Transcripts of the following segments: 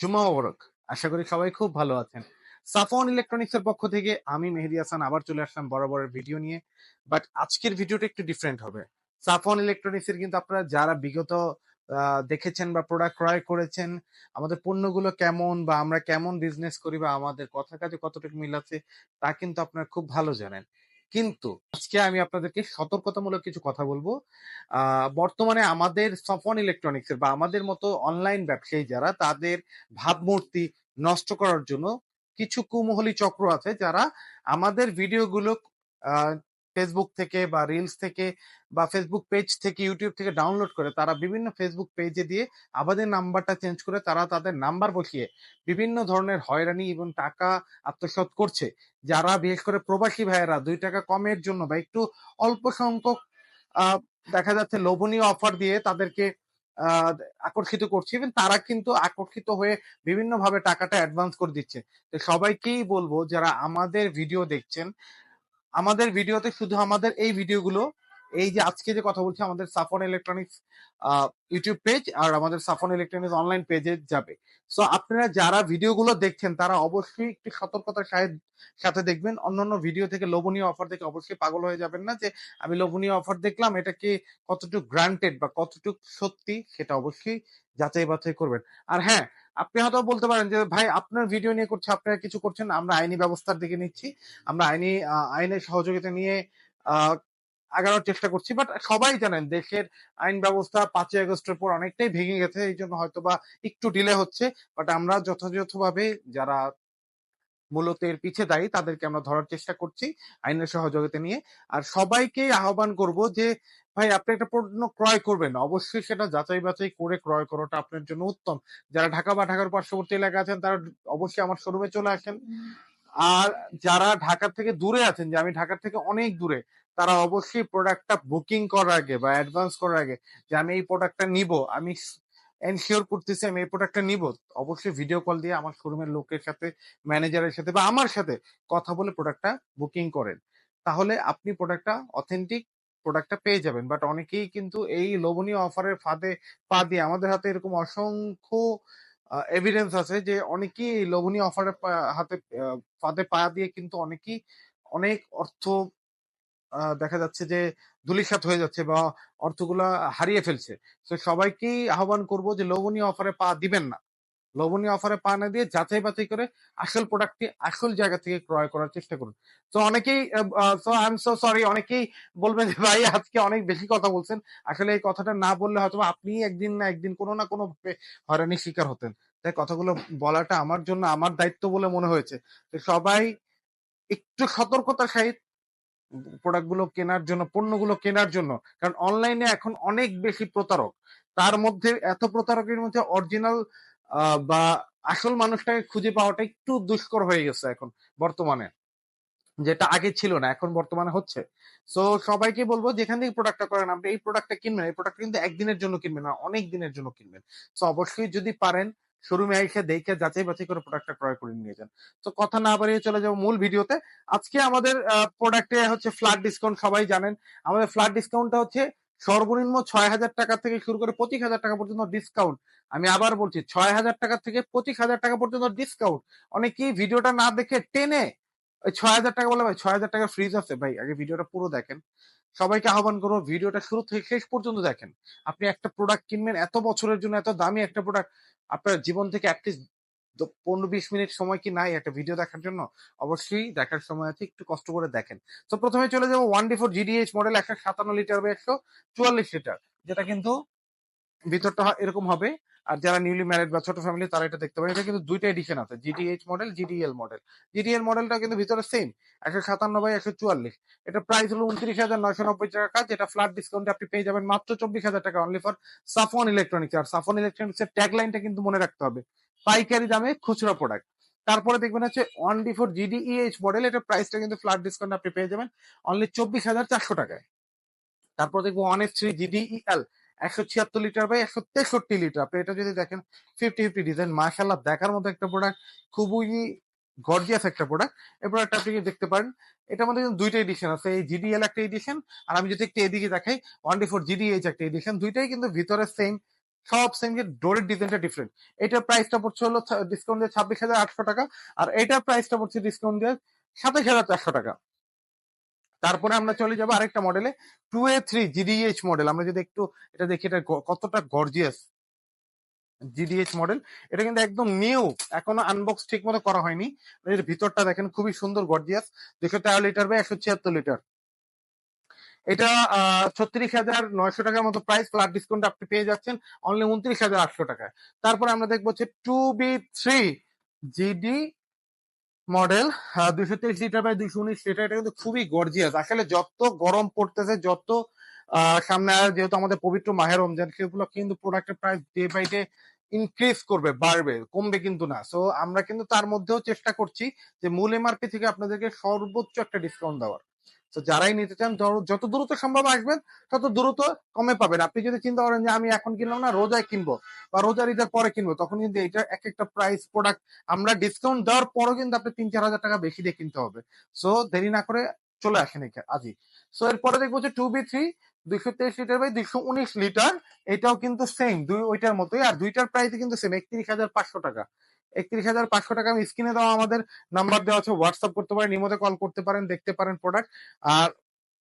জুমা মোবারক। আশা করি সবাই খুব ভালো আছেন। সাফন ইলেকট্রনিক্স এর পক্ষ থেকে আমি মেহেদি হাসান আবার চলে আসলাম বরাবরের ভিডিও নিয়ে। বাট আজকের ভিডিওটা একটু ডিফারেন্ট হবে। সাফন ইলেকট্রনিক্স এর কিন্তু আপনারা যারা বিগত দেখেছেন বা প্রোডাক্ট ক্রয় করেছেন, আমাদের পণ্যগুলো কেমন বা আমরা কেমন বিজনেস করি বা আমাদের কথা কাজে কতটুকু মিল আছে, তা কিন্তু আপনারা খুব ভালো জানেন। কিন্তু আজকে আমি আপনাদেরকে সতর্কতামূলক কিছু কথা বলব। বর্তমানে আমাদের সফন ইলেকট্রনিক্স বা আমাদের মতো অনলাইন ব্যবসায়ী যারা, তাদের ভাবমূর্তি নষ্ট করার জন্য কিছু কুমহলী চক্র আছে যারা আমাদের ভিডিওগুলো ফেসবুক থেকে বা রিলস থেকে বা ফেসবুক পেজ থেকে ইউটিউব থেকে ডাউনলোড করে তারা বিভিন্ন ফেসবুক পেজে দিয়ে আমাদের নাম্বারটা চেঞ্জ করে তারা তাদের নাম্বার বসিয়ে বিভিন্ন ধরনের হয়রানি এবং টাকা আত্মসাৎ করছে। যারা বিশেষ করে প্রবাসী ভাইয়েরা, দুই টাকা কমের জন্য বা একটু অল্প সংখ্যক দেখা যাচ্ছে লোভনীয় অফার দিয়ে তাদেরকে আকর্ষিত করছে এবং তারা কিন্তু আকর্ষিত হয়ে বিভিন্নভাবে টাকাটা অ্যাডভান্স করে দিচ্ছে। তো সবাইকেই বলব, যারা আমাদের ভিডিও দেখছেন আমাদের ভিডিওতে শুধু আমাদের এই ভিডিওগুলো, এই যে আজকে যে কথা বলছি আমাদের সাফন ইলেকট্রনিক্স ইউটিউব পেজ আর আমাদের সাফন ইলেকট্রনিক্স অনলাইন পেজে যাবে। সো আপনারা যারা ভিডিওগুলো দেখছেন, তারা অবশ্যই একটু সতর্কতার সাথে সাথে দেখবেন। অন্যান্য ভিডিও থেকে লোভনীয় অফার দেখে অবশ্যই পাগল হয়ে যাবেন না যে, আমি লোভনীয় অফার দেখলাম, এটা কি কতটুকু গ্রান্টেড বা কতটুকু সত্যি সেটা অবশ্যই যাচাই বাছাই করবেন। আর হ্যাঁ আপনি হয়তো বলতে পারেন যে, ভাই, আপনার ভিডিও নিয়ে করছে, আপনারা কিছু করছেন আমরা আইনি ব্যবস্থার দিকে নিচ্ছি, আমরা আইনি আইনের সহযোগিতা নিয়ে আগানোর চেষ্টা করছি। বাট সবাই জানেন, দেশের আইন ব্যবস্থা পাঁচই আগস্টের পর অনেকটাই ভেঙে গেছে এই জন্য হয়তো বা একটু ডিলে হচ্ছে। বাট আমরা যথাযথভাবে যারা মূলত এর পিছে দায়ী, তাদেরকে আমরা ধরার চেষ্টা করছি আইনের সহযোগিতা নিয়ে। আর সবাইকে আহ্বান করব যে, ভাই, আপনি একটা পণ্য ক্রয় করবেন। অবশ্যই সেটা যাচাই বাছাই করে ক্রয় করাটা আপনার জন্য উত্তম। যারা ঢাকা বা ঢাকার পার্শ্ববর্তী এলাকা আছেন, তারা অবশ্যই আমার শোরুমে চলে আসেন। আর যারা ঢাকা থেকে দূরে আছেন, যে আমি ঢাকা থেকে অনেক দূরে, তারা অবশ্যই প্রোডাক্টটা বুকিং করার আগে বা অ্যাডভান্স করার আগে যে আমি এই প্রোডাক্টটা নিব, আমি এনশিওর করতেছি আমি এই প্রোডাক্টটা নিব। অবশ্যই ভিডিও কল দিয়ে আমার শোরুমের লোকের সাথে ম্যানেজারের সাথে বা আমার সাথে কথা বলে প্রোডাক্টটা বুকিং করেন। তাহলে আপনি প্রোডাক্টটা অথেন্টিক প্রোডাক্টটা পেয়ে যাবেন। বাট অনেকেই কিন্তু এই লোভনীয় অফারের ফাঁদে পা দিয়ে, আমাদের হাতে এরকম অসংখ্য এভিডেন্স আছে যে অনেকেই লোভনীয় অফারের হাতে ফাঁদে পা দিয়ে কিন্তু অনেকেই অনেক অর্থ দেখা যাচ্ছে যে ধুলিসাৎ হয়ে যাচ্ছে বা অর্থগুলা হারিয়ে ফেলছে। তো সবাইকেই আহ্বান করব যে লোভনীয় অফারে পা দিবেন না। লোভনীয় অফারে পা না দিয়ে যাচাই বাছাই করে আসল প্রোডাক্টটি আসল জায়গা থেকে ক্রয় করার চেষ্টা করুন। তো অনেকেই so I am so sorry অনেকেই বলবেন যে, ভাই, আজকে অনেক বেশি কথা বলছেন। আসলে এই কথাটা না বললে হয়তো আপনি একদিন না একদিন কোনো না কোনো ভাবে হয়রানির শিকার হতেন। তাই কথাগুলো বলাটা আমার জন্য আমার দায়িত্ব বলে মনে হয়েছে। তো সবাই একটু সতর্কতার সহিত প্রোডাক্টগুলো কেনার জন্য, পণ্যগুলো কেনার জন্য। কারণ অনলাইনে এখন অনেক বেশি প্রতারক। তার মধ্যে এত প্রতারকের মধ্যে অরিজিনাল বা আসল মানুষটাকে খুঁজে পাওয়াটা একটু দুষ্কর হয়ে গেছে এখন বর্তমানে। যেটা আগে ছিল না, এখন বর্তমানে হচ্ছে। সো সবাইকে বলব যেখান থেকে প্রোডাক্টটা করেন, আপনি এই প্রোডাক্টটা কিনবেন, এই প্রোডাক্ট কিন্তু একদিনের জন্য কিনবেন না, অনেক দিনের জন্য কিনবেন। সো অবশ্যই যদি পারেন শোরুমে এসে দেখে যাচাই বাছাই করে প্রোডাক্টটা ক্রয় করে নিয়ে যান। তো কথা না বাড়িয়ে চলে যাব মূল ভিডিওতে। আজকে আমাদের প্রোডাক্টে হচ্ছে ফ্ল্যাট ডিসকাউন্ট সবাই জানেন। আমাদের ফ্ল্যাট ডিসকাউন্টটা হচ্ছে সর্বনিম্ন ছয় হাজার টাকা থেকে শুরু করে পঁচিশ হাজার টাকা পর্যন্ত ডিসকাউন্ট আমি আবার বলছি, ছয় হাজার টাকা থেকে পঁচিশ হাজার টাকা পর্যন্ত ডিসকাউন্ট অনেকেই ভিডিওটা না দেখে টেনে, ওই ছয় হাজার টাকা বলে ভাই, ছয় হাজার টাকা ফ্রিজ আছে। ভাই, আগে ভিডিওটা পুরো দেখেন। সবাইকে আহ্বান করব ভিডিওটা শুরু থেকে শেষ পর্যন্ত দেখেন। আপনি একটা প্রোডাক্ট কিনবেন এত বছরের জন্য, এত দামি একটা প্রোডাক্ট আপনার জীবন থেকে অ্যাটলিস্ট পনেরো বিশ মিনিট সময় কি নাই একটা ভিডিও দেখার জন্য? অবশ্যই দেখার সময় আছে, একটু কষ্ট করে দেখেন। তো প্রথমে চলে যাব one D four GDH model একশো সাতান্ন লিটার বা একশো চুয়াল্লিশ লিটার যেটা কিন্তু ভিতরটা এরকম হবে। আর যারা নিউলি ম্যারিড বা ছোট ফ্যামিলি তারা এটা দেখতে পারে। এটা কিন্তু দুইটা এডিশন আছে GDH model GDL model GDL মডেলটা কিন্তু ভিতরে সেম একশো সাতান্ন বাই একশো চুয়াল্লিশ। এটা প্রাইস হলো উনত্রিশ হাজার নয়শো নব্বই টাকা যেটা ফ্ল্যাট ডিসকাউন্টে আপনি পেয়ে যাবেন মাত্র চব্বিশ হাজার টাকা অনলি ফর সাফন ইলেকট্রনিক্স আর সাফন ইলেকট্রনিক্স এর ট্যাগ লাইনটা কিন্তু মনে রাখতে হবে, পাইকারি দামে খুচরা প্রোডাক্ট তারপরে দেখবেন হচ্ছে one D four GDEH model এটা প্রাইসটা কিন্তু ফ্ল্যাট ডিসকাউন্ট আপনি পেয়ে যাবেন অনলি চব্বিশ হাজার চারশো টাকায়। তারপর দেখব ওয়ান এস থ্রি জিডিইএল একশো ছিয়াত্তর লিটার বাই একশো তেষট্টি লিটার আপনি এটা যদি দেখেন ফিফটি ফিফটি ডিজাইন মার্শাল্লাহ দেখার মতো একটা প্রোডাক্ট খুবই গর্জিয়াস একটা প্রোডাক্ট এই প্রোডাক্ট আপনি দেখতে পারেন, এটার মধ্যে কিন্তু দুইটা এডিশন আছে, এই জিডিএল একটা এডিশন আর আমি যদি একটু এদিকে দেখাই ওয়ান ডি ফোর জিডিএইচ একটা এডিশন দুইটাই কিন্তু ভিতরে সেম সব সেম যে ডোরের ডিজাইনটা ডিফারেন্ট এটার প্রাইসটা পড়ছে হলো ডিসকাউন্ট দিয়ে ছাব্বিশ হাজার আটশো টাকা, আর এটার প্রাইসটা পড়ছে ডিসকাউন্ট দিয়ে সাতাশ হাজার চারশো টাকা। তারপরে আমরা চলে যাব আরেকটা মডেলে two A three GDH model আমরা যদি একটু এটা দেখি, এটা কতটা গর্জিয়াস জিডিএইচ মডেল এটা কিন্তু একদম নিউ এখনও আনবক্স ঠিক মতো করা হয়নি। এর ভিতরটা দেখেন খুবই সুন্দর গর্জিয়াস দুশো তেরো লিটার বা একশো ছিয়াত্তর লিটার এটা ছত্রিশ হাজার নয়শো টাকার মতো প্রাইস ফ্ল্যাট ডিসকাউন্ট আপনি পেয়ে যাচ্ছেন অনলি উনত্রিশ হাজার আটশো টাকায়। তারপরে আমরা দেখব হচ্ছে two B three GD model দুইশো তেইশ লিটার বাই দুইশো উনিশ লিটার এটা কিন্তু খুবই গর্জিয়াস আসলে যত গরম পড়তেছে, যত সামনে যেহেতু আমাদের পবিত্র মাহের রমজান সেগুলো কিন্তু প্রোডাক্টের price day by day increase করবে, বাড়বে, কমবে কিন্তু না। সো আমরা কিন্তু তার মধ্যেও চেষ্টা করছি যে মূল এমআরপি থেকে আপনাদেরকে সর্বোচ্চ একটা ডিসকাউন্ট দেওয়ার। তো যারাই নিতে চান যত- দ্রুত সম্ভব আসবেন, তত দ্রুত কমে পাবেন। আপনি যদি চিন্তা করেন যে, আমি এখন কিনলাম না, রোজায় কিনবো বা রোজার ঈদের পরে কিনবো, তখন কিন্তু এটা এক একটা প্রাইস প্রোডাক্ট আমরা ডিসকাউন্ট দেওয়ার পরও কিন্তু আপনি তিন, চার হাজার টাকা বেশি দিয়ে কিনতে হবে। সো দেরি না করে চলে আসেন আজই সো এরপরে দেখব যে টু বি থ্রি দুইশো তেইশ লিটার বাই দুইশো উনিশ লিটার এটাও কিন্তু সেম দুই, ওইটার মতোই, আর দুইটার প্রাইস কিন্তু সেম একত্রিশ হাজার পাঁচশো টাকা। একত্রিশ হাজার পাঁচশো টাকা আমি স্ক্রিনে দেওয়া আমাদের নাম্বার দেওয়া আছে হোয়াটসঅ্যাপ করতে পারেন ইমোতে কল করতে পারেন, দেখতে পারেন প্রোডাক্ট আর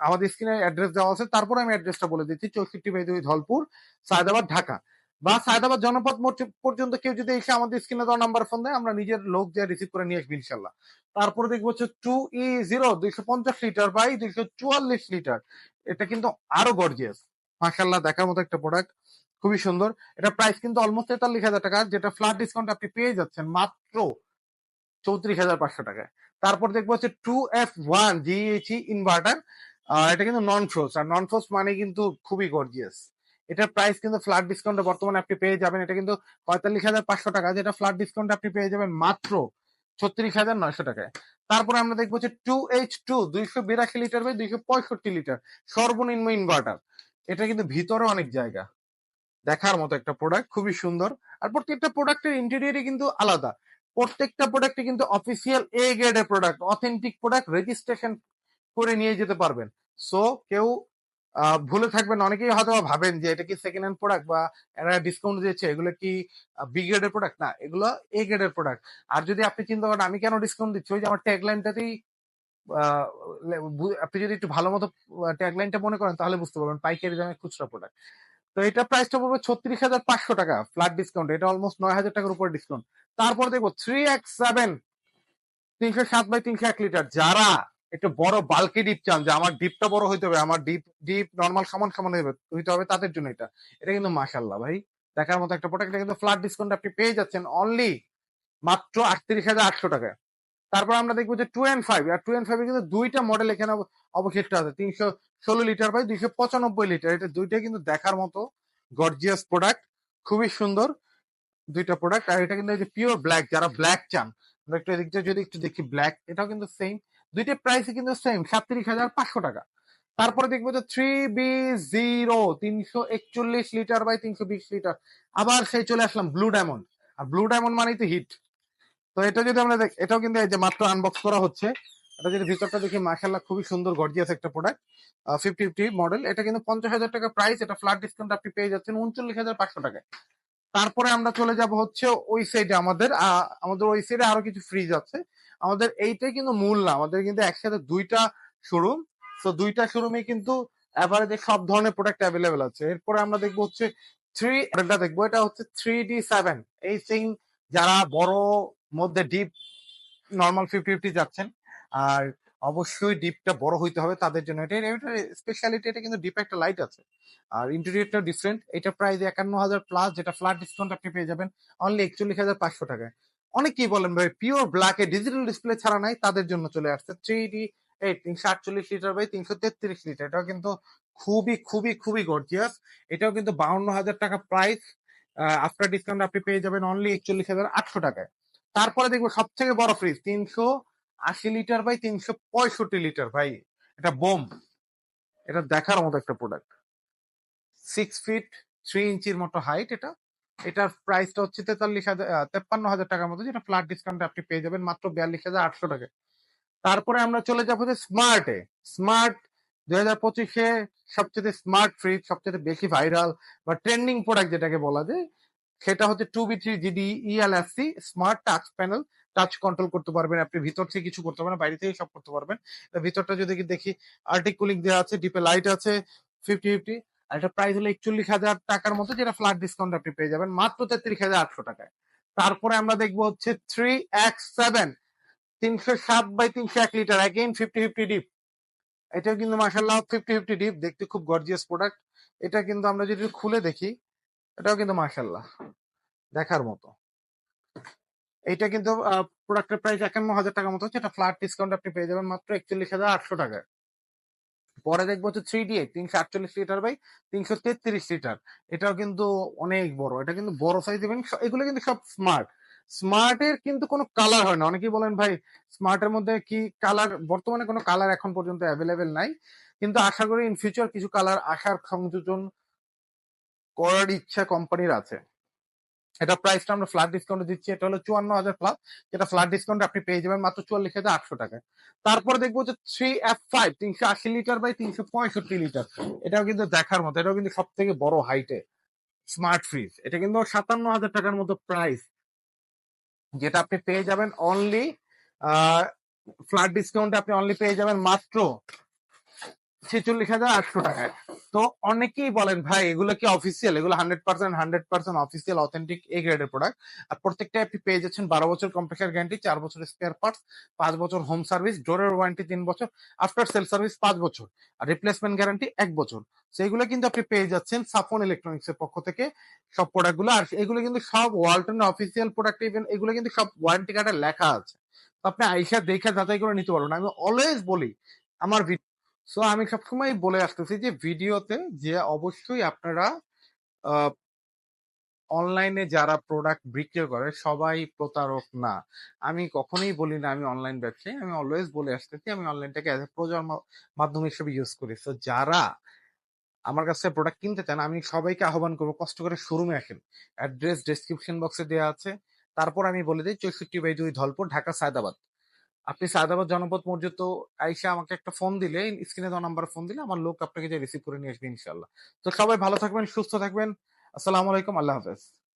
আমাদের স্ক্রিনে অ্যাড্রেস দেওয়া আছে, তারপরে আমি অ্যাড্রেসটা বলে দিচ্ছি, চৌষট্টি বাই ধলপুর, সায়দাবাদ, ঢাকা। বা সায়দাবাদ জনপদ মোড় পর্যন্ত কেউ যদি এসে আমাদের স্ক্রিনে দেওয়া নাম্বার ফোন দেয়, আমরা নিজের লোক যা রিসিভ করে নিয়ে আসব ইনশাল্লাহ। তারপরে দেখব হচ্ছে টু ই জিরো দুইশো পঞ্চাশ লিটার বাই দুইশো চুয়াল্লিশ লিটার এটা কিন্তু আরও গর্জিয়াস মাসাল্লাহ দেখার মতো একটা প্রোডাক্ট খুবই সুন্দর। এটা প্রাইস কিন্তু অলমোস্ট তেতাল্লিশ হাজার টাকা, যেটা ফ্ল্যাট ডিসকাউন্ট আপনি পেয়ে যাচ্ছেন মাত্র চৌত্রিশ হাজার পাঁচশো টাকায়। তারপর দেখব হচ্ছে টু এফ ওয়ান জিএইচি ইনভার্টার এটা কিন্তু নন ফ্রোস আর নন ফ্রোস মানে কিন্তু খুবই গর্জিয়াস এটার প্রাইস কিন্তু ফ্ল্যাট ডিসকাউন্টে বর্তমানে আপনি পেয়ে যাবেন। এটা কিন্তু পঁয়তাল্লিশ হাজার পাঁচশো টাকা, যেটা ফ্ল্যাট ডিসকাউন্টে আপনি পেয়ে যাবেন মাত্র ছত্রিশ হাজার নয়শো টাকায়। তারপরে আমরা দেখব হচ্ছে টু এইচ টু দুইশো বিরাশি লিটার বাই দুইশো পঁয়ষট্টি লিটার সর্বনিম্ন ইনভার্টার এটা কিন্তু ভিতরে অনেক জায়গা। দেখার মতো একটা প্রোডাক্ট খুবই সুন্দর। আর প্রত্যেকটা প্রোডাক্টের ইন্টেরিয়রই কিন্তু আলাদা। প্রত্যেকটা প্রোডাক্টে কিন্তু অফিসিয়াল এ গ্রেডের প্রোডাক্ট অথেন্টিক প্রোডাক্ট রেজিস্ট্রেশন করে নিয়ে যেতে পারবেন। সো কেউ ভুলে থাকবেন অনেকেই হয়তো ভাবেন যে এটা কি সেকেন্ড হ্যান্ড প্রোডাক্ট বা এরা ডিসকাউন্ট দিয়েছে, এগুলো কি বি গ্রেডের প্রোডাক্ট না, এগুলো এ গ্রেডের প্রোডাক্ট আর যদি আপনি চিন্তা করেন, আমি কেন ডিসকাউন্ট দিচ্ছি? ওই যে আমার ট্যাগলাইনটাতেই আপনি যদি একটু ভালো মতো ট্যাগলাইনটা মনে করেন, তাহলে বুঝতে পারবেন, পাইকারি দামে খুচরা প্রোডাক্ট তো এটা প্রাইসটা পড়বে ছত্রিশ হাজার পাঁচশো টাকা ফ্ল্যাট ডিসকাউন্ট এটা অলমোস্ট নয় হাজার টাকার উপরে ডিসকাউন্ট তারপর দেখব থ্রি এক্স সেভেন তিনশো সাত বাই তিনশো এক লিটার যারা একটু বড় বালকি ডিপ চান, যে আমার ডিপটা বড় হইতে হবে, আমার ডিপ ডিপ নর্মাল সমান সমান হইতে হবে তাদের জন্য এটা। এটা কিন্তু মাশাল্লাহ ভাই, দেখার মতো একটা প্রোডাক্ট কিন্তু ফ্ল্যাট ডিসকাউন্ট আপনি পেয়ে যাচ্ছেন অনলি মাত্র আটত্রিশ হাজার আটশো টাকা তারপর আমরা দেখব যে two and five R two and five কিন্তু দুইটা মডেল এখানে অবশিষ্ট আছে। তিনশো ষোলো লিটার বাই দুইশো পঁচানব্বই লিটার এটা দুইটা কিন্তু দেখার মতো গর্জিয়াস প্রোডাক্ট খুবই সুন্দর দুইটা প্রোডাক্ট আর এটা কিন্তু পিওর ব্ল্যাক যারা ব্ল্যাক চান একটু এদিকটা যদি একটু দেখি ব্ল্যাক এটাও কিন্তু সেম দুইটা প্রাইস কিন্তু সেম সাতত্রিশ হাজার পাঁচশো টাকা। তারপরে দেখব যে থ্রি বি জিরো তিনশো একচল্লিশ লিটার বাই তিনশো বিশ লিটার আবার সেই চলে আসলাম ব্লু ডায়মন্ড আর ব্লু ডায়মন্ড মানেই তো হিট তো এটা যদি আমরা দেখ, এটাও কিন্তু এই যে মাত্র আনবক্স করা হচ্ছে। এটা যদি ভিতরটা দেখি মাশাল্লাহ খুবই সুন্দর গর্জিয়াস একটা প্রোডাক্ট ফিফটি ফিফটি মডেল এটা কিন্তু পঞ্চাশ হাজার টাকা প্রাইস এটা ফ্ল্যাট ডিসকাউন্ট আপনি পেয়ে যাচ্ছেন উনচল্লিশ হাজার পাঁচশো টাকায়। তারপরে আমরা চলে যাব হচ্ছে ওই সাইডে আমাদের আমাদের ওই সাইডে আরও কিছু ফ্রিজ আছে। আমাদের এইটাই কিন্তু মূল না, আমাদের কিন্তু একসাথে দুইটা শোরুম তো দুইটা শোরুমে কিন্তু অ্যাভারেজে সব ধরনের প্রোডাক্ট অ্যাভেলেবেল আছে। এরপরে আমরা দেখব হচ্ছে থ্রি এটা দেখব, এটা হচ্ছে থ্রি ডি সেভেন এই সিং যারা বড় মধ্যে ডিপ নর্মাল ফিফটি ফিফটি যাচ্ছেন আর অবশ্যই ডিপটা বড় হইতে হবে তাদের জন্য। এটা এটা স্পেশালিটি এটা কিন্তু ডিপ একটা লাইট আছে। আর ইন্টেরিয়রটা ডিফারেন্ট এটা প্রাইস একান্ন হাজার প্লাস যেটা ফ্ল্যাট ডিসকাউন্ট আপনি পেয়ে যাবেন অনলি একচল্লিশ হাজার পাঁচশো টাকায় অনেকেই বলেন, ভাই পিওর ব্ল্যাকে ডিজিটাল ডিসপ্লে ছাড়া নাই, তাদের জন্য চলে আসছে থ্রি ডি এই তিনশো আটচল্লিশ লিটার বাই তিনশো তেত্রিশ লিটার এটাও কিন্তু খুবই খুবই খুবই গর্জিয়াস এটাও কিন্তু বাউন্ন হাজার টাকা প্রাইস আফটার ডিসকাউন্ট আপনি পেয়ে যাবেন অনলি একচল্লিশ হাজার আটশো টাকায়। তারপরে দেখব সব থেকে বড় ফ্রিজ তিনশো আশি লিটার বাই তিনশো পঁয়ষট্টি লিটার, ভাই। এটা বোম। এটা দেখার মতো একটা প্রোডাক্ট সিক্স ফিট থ্রি ইঞ্চির মতো হাইট এটা। এটার প্রাইসটা হচ্ছে তেতাল্লিশ হাজার তেপ্পান্ন হাজার টাকার মতো, যেটা ফ্ল্যাট ডিসকাউন্টে আপনি পেয়ে যাবেন মাত্র বিয়াল্লিশ হাজার আটশো টাকা তারপরে আমরা চলে যাব যে স্মার্টে স্মার্ট দুই হাজার পঁচিশে সবচেয়ে স্মার্ট ফ্রিজ সবচেয়ে বেশি ভাইরাল বা ট্রেন্ডিং প্রোডাক্ট যেটাকে বলা যায় সেটা হচ্ছে two B three GD ELSC smart touch panel touch control করতে পারবেন। আপনি ভিতর থেকে কিছু করতে পারবেন, বাইরে থেকে সব করতে পারবেন। ভিতরটা যদি দেখি আর্টিকুলিং দেওয়া আছে ডিপে লাইট আছে ফিফটি ফিফটি আর এটা প্রাইস হলো একচল্লিশ হাজার টাকার মতো, যেটা ফ্ল্যাট ডিসকাউন্ট আপনি পেয়ে যাবেন, মাত্র তেত্রিশ হাজার আটশো টাকায়। তারপরে আমরা দেখব হচ্ছে থ্রি এক্স সেভেন তিনশো সাত বাই তিনশো এক litre again fifty fifty deep এটাও কিন্তু মাসাল্লাহ ফিফটি ফিফটি ডিপ দেখতে খুব গর্জিয়াস প্রোডাক্ট এটা কিন্তু আমরা যদি খুলে দেখি এটাও কিন্তু মাসাল্লাহ দেখার মতো। এটা কিন্তু প্রোডাক্টের প্রাইস একান্ন হাজার টাকার মতো হচ্ছে। এটা ফ্ল্যাট ডিসকাউন্ট আপনি পেয়ে যাবেন মাত্র একচল্লিশ হাজার আটশো টাকায়। পরে দেখব হচ্ছে থ্রি ডি তিনশো আটচল্লিশ লিটার বাই তিনশো তেত্রিশ লিটার এটাও কিন্তু অনেক বড়। এটা কিন্তু বড় সাইজ এবং এগুলো কিন্তু সব স্মার্ট স্মার্টের কিন্তু কোনো কালার হয় না। অনেকেই বলেন, ভাই স্মার্টের মধ্যে কি কালার বর্তমানে কোনো কালার এখন পর্যন্ত অ্যাভেলেবেল নাই। কিন্তু আশা করি ইন ফিউচার কিছু কালার আসার সংযোজন করার ইচ্ছা কোম্পানির আছে। এটা প্রাইসটা আমরা ফ্ল্যাট ডিসকাউন্ট দিচ্ছি, এটা হলো চুয়ান্ন হাজার প্লাস যেটা ফ্ল্যাট ডিসকাউন্ট আপনি পেয়ে যাবেন মাত্র চুয়াল্লিশ হাজার আটশো টাকায় তারপর দেখব যে থ্রি এফ ফাইভ তিনশো আশি লিটার বাই তিনশো পঁয়ষট্টি লিটার। এটাও কিন্তু দেখার মতো, এটাও কিন্তু সব থেকে বড় হাইটে স্মার্ট ফ্রিজ এটা কিন্তু সাতান্ন হাজার টাকার মতো প্রাইস যেটা আপনি পেয়ে যাবেন অনলি ফ্ল্যাট ডিসকাউন্টে আপনি অনলি পেয়ে যাবেন মাত্র ছেচল্লিশ হাজার আটশো টাকায়। তো অনেকেই বলেন, ভাই, এগুলো কি অফিসিয়াল এগুলো hundred percent hundred percent official authentic A গ্রেডের প্রোডাক্ট আর প্রত্যেকটা আপনি পেয়ে যাচ্ছেন বারো বছর কম্প্রেসার গ্যারান্টি চার বছর স্পেয়ার পার্টস পাঁচ বছর হোম সার্ভিস ডোরের ওয়ারেন্টি তিন বছর আফটার সেল সার্ভিস পাঁচ বছর, আর রিপ্লেসমেন্ট গ্যারান্টি এক বছর। সেইগুলো কিন্তু আপনি পেয়ে যাচ্ছেন সাফন ইলেকট্রনিক্স এর পক্ষ থেকে সব প্রোডাক্টগুলো, আর এগুলো কিন্তু সব ওয়ালটনের অফিসিয়াল প্রোডাক্ট ইভেন এগুলো কিন্তু সব ওয়ারেন্টি কার্ডে লেখা আছে। আপনি আইসা দেখে যাচাই করে নিতে পারবেন আমি অলওয়েজ বলি, আমার সো আমি সবসময় বলে আসতেছি যে, ভিডিওতে যে অবশ্যই আপনারা অনলাইনে যারা প্রোডাক্ট বিক্রি করে, সবাই প্রতারক না। আমি কখনোই বলি না আমি অনলাইন ব্যবসায়ী, আমি অলওয়েজ বলে আসতেছি, আমি অনলাইনটাকে অ্যাজ এ প্রচার মা- মাধ্যম হিসেবে ইউজ করি। সো যারা আমার কাছে প্রোডাক্ট কিনতে চান, আমি সবাইকে আহ্বান করব, কষ্ট করে শোরুমে আসেন। অ্যাড্রেস ডেসক্রিপশন বক্সে দেওয়া আছে। তারপর আমি বলে দিই, চৌষট্টি বাই দুই ধলপুর, ঢাকা সায়দাবাদ। আপনি সায়দাবাদ জনপথ পর্যন্ত আইসা আমাকে একটা ফোন দিলে স্ক্রিনে দেওয়া নাম্বার ফোন দিলে, আমার লোক আপনাকে যে রিসিভ করে নিয়ে আসবে ইনশাল্লাহ তো সবাই ভালো থাকবেন, সুস্থ থাকবেন। আসসালামু আলাইকুম, আল্লাহ হাফেজ।